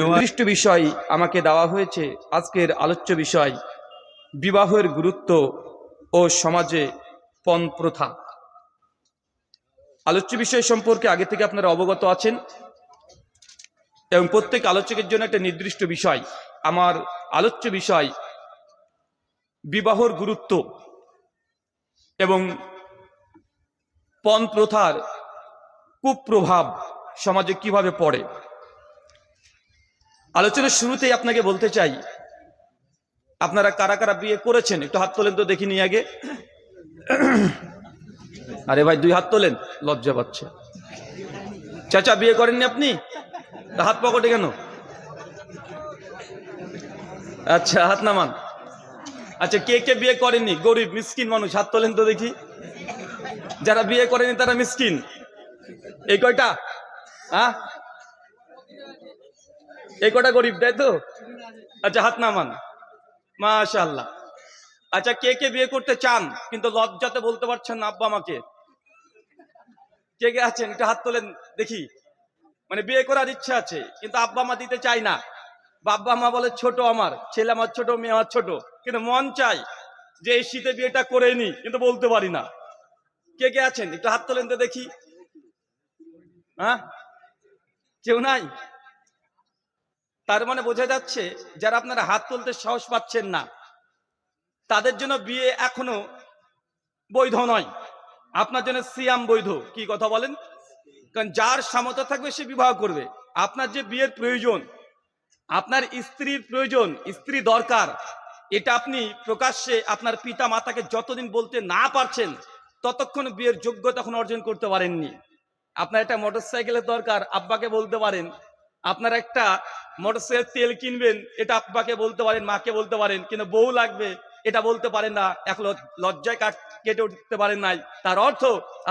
নির্দিষ্ট বিষয় আমাকে দেওয়া হয়েছে আজকের আলোচ্য বিষয় বিবাহের গুরুত্ব ও সমাজে পণ প্রথা। আলোচ্য বিষয় সম্পর্কে আগে থেকে আপনারা অবগত আছেন এবং প্রত্যেক আলোচকের জন্য একটা নির্দিষ্ট বিষয়। আমার আলোচ্য বিষয় বিবাহর গুরুত্ব এবং পণ প্রথার কুপ্রভাব সমাজে কীভাবে পড়ে? আলোচনার শুরুতেই আপনাকে বলতে চাই, আপনারা কারা কারা বিয়ে করেছেন? একটু হাত তোলেন তো দেখিনি আগে। আরে ভাই, দুই হাত তোলেন, লজ্জা পাচ্ছে। চাচা, বিয়ে করেননি আপনি? হাত পকেটে কেন? আচ্ছা হাত নামান। আচ্ছা কে কে বিয়ে করেননি? গরিব, মিসকিন মানুষ, হাত তোলেন তো দেখি। যারা বিয়ে করেনি তারা মিসকিন। এই কয়টা? হ্যাঁ? এই কটা গরিব, তাই তো? আচ্ছা হাত নামান। মাশাল্লাহ আচ্ছা কে কে বিয়ে করতে চান, কিন্তু লজ্জাতে বলতে পারছেন না আব্বা আমাকে? কে কে আছেন? একটু হাত তোলেন, দেখি। মানে বিয়ে করার ইচ্ছা আছে, কিন্তু আব্বা মা দিতে চাই না। বাব্বা মা বলে, ছোট আমার, ছেলে আমার ছোট, মেয়ে আমার ছোট। কিন্তু মন চাই যে এই শীতে বিয়েটা করে নি, কিন্তু বলতে পারি না। কে কে আছেন? একটু হাত তোলেন তো দেখি। হ্যাঁ? কেউ নাই? তার মানে বোঝা যাচ্ছে যারা আপনারা হাত তুলতে সাহস পাচ্ছেন না, তাদের জন্য বিয়ে এখনও বৈধ নয়। আপনার জন্য সিয়াম বৈধ। কি কথা বলেন? কারণ যার সামর্থ্য থাকবে সে বিবাহ করবে। আপনার যে বিয়ের প্রয়োজন, আপনার স্ত্রীর প্রয়োজন, স্ত্রী দরকার, এটা আপনি প্রকাশ্যে আপনার পিতা মাতাকে যতদিন বলতে না পারছেন, ততক্ষণ বিয়ের যোগ্যতা এখন অর্জন করতে পারেননি। আপনার একটা মোটরসাইকেলের দরকার, আব্বাকে বলতে পারেন। আপনার একটা মোটরসাইকেল তেল কিনবেন, এটা আব্বাকে বলতে পারেন, মাকে বলতে পারেন, কিন্তু বউ লাগবে, এটা বলতে পারেন না, এক লজ্জায় কাট কেটে উঠতে পারেন নাই। তার অর্থ,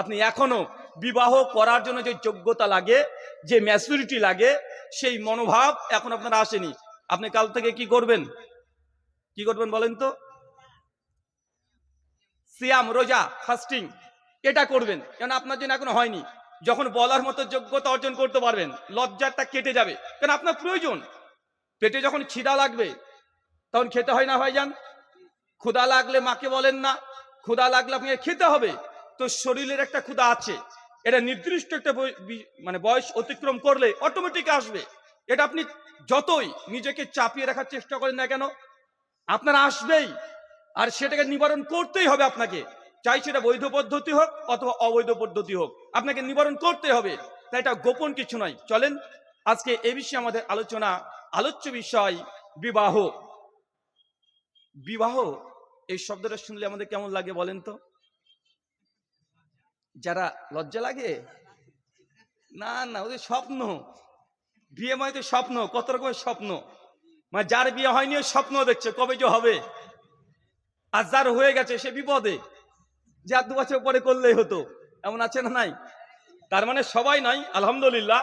আপনি এখনও বিবাহ করার জন্য যে যোগ্যতা লাগে, যে ম্যাচুরিটি লাগে, সেই মনোভাব এখন আপনার আসেনি। আপনি কাল থেকে কি করবেন? কি করবেন বলেন তো? সিয়াম, রোজা ফাস্টিং এটা করবেন। কেন আপনার জন্য এখনও হয়নি। যখন বলার মতো যোগ্যতা অর্জন করতে পারবেন, লজ্জাটা কেটে যাবে। কেন আপনার প্রয়োজন? পেটে যখন খিদা লাগবে, তখন খেতে হয় না ভাইজান? ক্ষুদা লাগলে মাকে বলেন না ক্ষুদা লাগলে আপনাকে খেতে হবে। তো শরীরের একটা ক্ষুদা আছে, এটা নির্দিষ্ট একটা মানে বয়স অতিক্রম করলে অটোমেটিক আসবে। এটা আপনি যতই নিজেকে চাপিয়ে রাখার চেষ্টা করেন না কেন, আপনার আসবেই, আর সেটাকে নিবারণ করতেই হবে আপনাকে। চাই সেটা বৈধ পদ্ধতি হোক অথবা অবৈধ পদ্ধতি হোক। আপনাকে নিবারণ করতে হবে। তাই এটা গোপন কিছু নয়। চলেন, আজকে এ বিষয়ে আমাদের আলোচনা, আলোচ্য বিষয় বিবাহ। বিবাহ, এই শব্দটা শুনলে আমাদের কেমন লাগে বলেন তো? যারা লজ্জা লাগে? না না, ওদের স্বপ্ন। বিয়ে মানে তো স্বপ্ন, কত রকমের স্বপ্ন। মানে যার বিয়ে হয়নি স্বপ্ন দেখছে, কবে যে হবে? আর যার হয়ে গেছে, সে বিপদে। যে আর দু বছর পরে করলেই হতো। এমন আছে না নাই? তার মানে সবাই নাই, আলহামদুলিল্লাহ।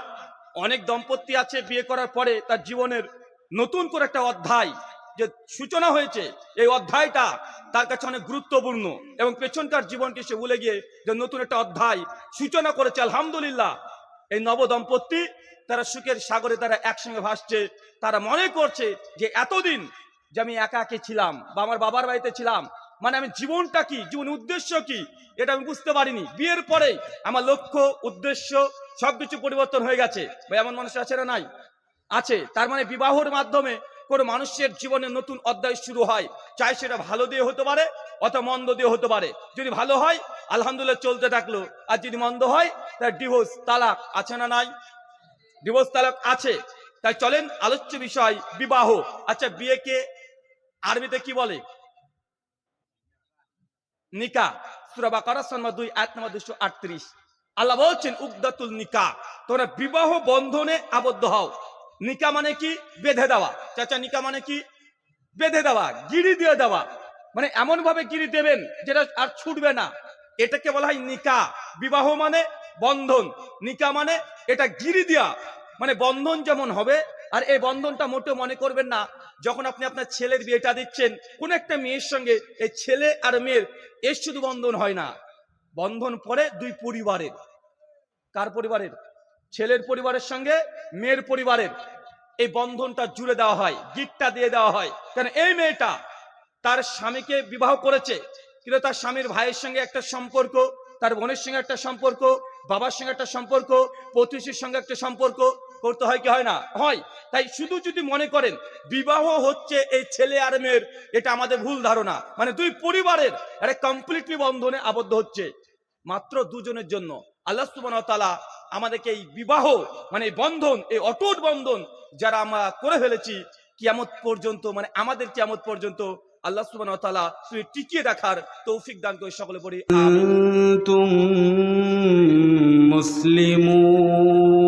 অনেক দম্পতি আছে বিয়ে করার পরে তার জীবনের নতুন করে একটা অধ্যায় যে সূচনা হয়েছে, এই অধ্যায়টা তার কাছে অনেক গুরুত্বপূর্ণ এবং পেছনকার জীবনকে সে ভুলে গিয়ে যে নতুন একটা অধ্যায় সূচনা করেছে, আলহামদুলিল্লাহ। এই নব দম্পতি তারা সুখের সাগরে তারা একসঙ্গে ভাসছে, তারা মনে করছে যে এতদিন যে আমি একা একে ছিলাম বা আমার বাবার বাড়িতে ছিলাম মানে আমি জীবনটা কি? জীবন উদ্দেশ্য কি? এটা আমি বুঝতে পারিনি। বিয়ের পরে আমার লক্ষ্য, উদ্দেশ্য সবকিছু পরিবর্তন হয়ে গেছে। ভাই, এমন মানুষ আছে না নাই? আছে। তার মানে বিবাহর মাধ্যমে কোনো মানুষের জীবনে নতুন অধ্যায় শুরু হয়। চাই সেটা ভালো দিয়ে হতে পারে, অথবা মন্দ দিয়ে হতে পারে। যদি ভালো হয়, আলহামদুলিল্লাহ চলতে থাকল। আর যদি মন্দ হয় তার ডিভোর্স তালাক আছে না নাই? ডিভোর্স তালাক আছে। তাই চলেন, আলোচ্য বিষয়, বিবাহ। আচ্ছা বিয়েকে আরবিতে কি বলে? নিকা। সুরা বাকারা সন্মা দুই, আয়াত নম্বর দুশো আটত্রিশ। আল্লাহ বলছেন, উকদাতুল নিকা, তোমরা বিবাহ বন্ধনে আবদ্ধ হও। নিকা মানে কি? বেঁধে দেওয়া। চাচা, নিকা মানে কি? বেঁধে দেওয়া গিরি দিয়ে দেওয়া। মানে এমন ভাবে গিরি দেবেন যেটা আর ছুটবে না। এটাকে বলা হয় নিকা। বিবাহ মানে বন্ধন। নিকা মানে এটা গিরি দেওয়া। মানে বন্ধন যেমন হবে আর এই বন্ধনটা মোটেও মনে করবেন না, যখন আপনি আপনার ছেলের বিয়েটা দিচ্ছেন, কোন একটা মেয়ের সঙ্গে এই ছেলে আর মেয়ের এর শুধু বন্ধন হয় না, বন্ধন পরে দুই পরিবারের। কার পরিবারের? ছেলের পরিবারের সঙ্গে, মেয়ের পরিবারের। এই বন্ধনটা জুড়ে দেওয়া হয় গিফটটা দিয়ে দেওয়া হয়। কারণ এই মেয়েটা তার স্বামীকে বিবাহ করেছে, কিন্তু তার স্বামীর ভাইয়ের সঙ্গে একটা সম্পর্ক, তার বোনের সঙ্গে একটা সম্পর্ক, বাবার সঙ্গে একটা সম্পর্ক, প্রতিবেশীর সঙ্গে একটা সম্পর্ক করতে হয় কি হয় না? হয়। তাই শুধু যদি মনে করেন, বিবাহ হচ্ছে এই ছেলে আর মেয়ের, এটা আমাদের ভুল ধারণা। মানে দুই পরিবারের একটা কমপ্লিটলি বন্ধনে আবদ্ধ হচ্ছে। মাত্র দুজনের জন্য। আল্লাহ সুবাহতালা আমাদেরকে এই বিবাহ মানে এই বন্ধন, এই অটুট বন্ধন যারা আমরা করে ফেলেছি, কিয়ামত পর্যন্ত মানে আমাদের কিয়ামত পর্যন্ত, আল্লাহ সুবান ওয়া তুমি টিকিয়ে রাখার তৌফিক দান করে সকলে পড়ি, আমিন। তুম মুসলিমুন।